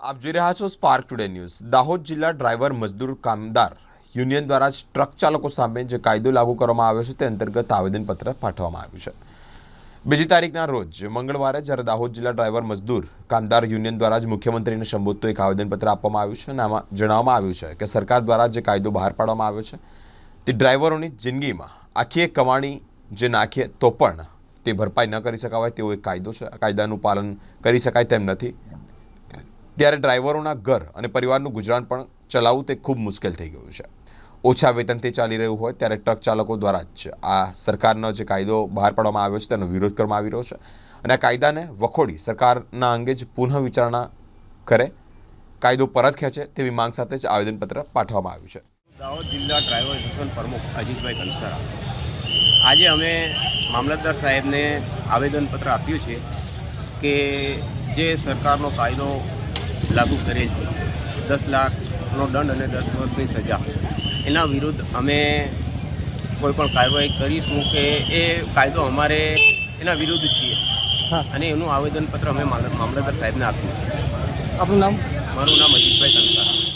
આપ જોઈ રહ્યા છો સ્પાર્ક ટુડે ન્યૂઝ દાહોદ જિલ્લા ડ્રાઈવર મજદૂર કામદાર યુનિયન દ્વારા ટ્રક ચાલકો સામે જે કાયદો લાગુ કરવામાં આવ્યો છે તે અંતર્ગત આવેદનપત્ર પાઠવવામાં આવ્યું છે. બીજી તારીખના રોજ, મંગળવારે જ્યારે દાહોદ જિલ્લા ડ્રાઈવર મજદૂર કામદાર યુનિયન દ્વારા જ મુખ્યમંત્રીને સંબોધતું એક આવેદનપત્ર આપવામાં આવ્યું છે અને આમાં જણાવવામાં આવ્યું છે કે સરકાર દ્વારા જે કાયદો બહાર પાડવામાં આવ્યો છે, તે ડ્રાઈવરોની જિંદગીમાં આખી એક કમાણી જે નાખીએ તો પણ તે ભરપાઈ ન કરી શકાવાય તેવો એક કાયદો છે. કાયદાનું પાલન કરી શકાય તેમ નથી. ત્યારે ડ્રાઈવરોના ઘર અને પરિવારનું ગુજરાન પણ ચલાવવું તે ખૂબ મુશ્કેલ થઈ ગયું છે. ઓછા વેતનથી ચાલી રહ્યું હોય ત્યારે ટ્રક ચાલકો દ્વારા જ આ સરકારનો જે કાયદો બહાર પાડવામાં આવ્યો છે તેનો વિરોધ કરવામાં આવી રહ્યો છે અને આ કાયદાને વખોડી સરકારના અંગે જ પુનઃ વિચારણા કરે, કાયદો પરત ખેંચે તેવી માંગ સાથે જ આવેદનપત્ર પાઠવવામાં આવ્યું છે. દાહોદ જિલ્લા ડ્રાઈવર એસોસિએશન પ્રમુખ અજીતભાઈ કંસારા આજે અમે મામલતદાર સાહેબને આવેદનપત્ર આપ્યું છે કે જે સરકારનો કાયદો લાગુ કરેલ છે. દસ લાખનો દંડ અને દસ વર્ષની સજા. એના વિરુદ્ધ અમે કોઈપણ કાર્યવાહી કરીશું કે એ કાયદો અમારે એના વિરુદ્ધ છીએ. અને એનું આવેદનપત્ર અમે મામલ- મામલતદાર સાહેબને આપ્યું છે. આપનું નામ? મારું નામ અજીતભાઈ કંસારા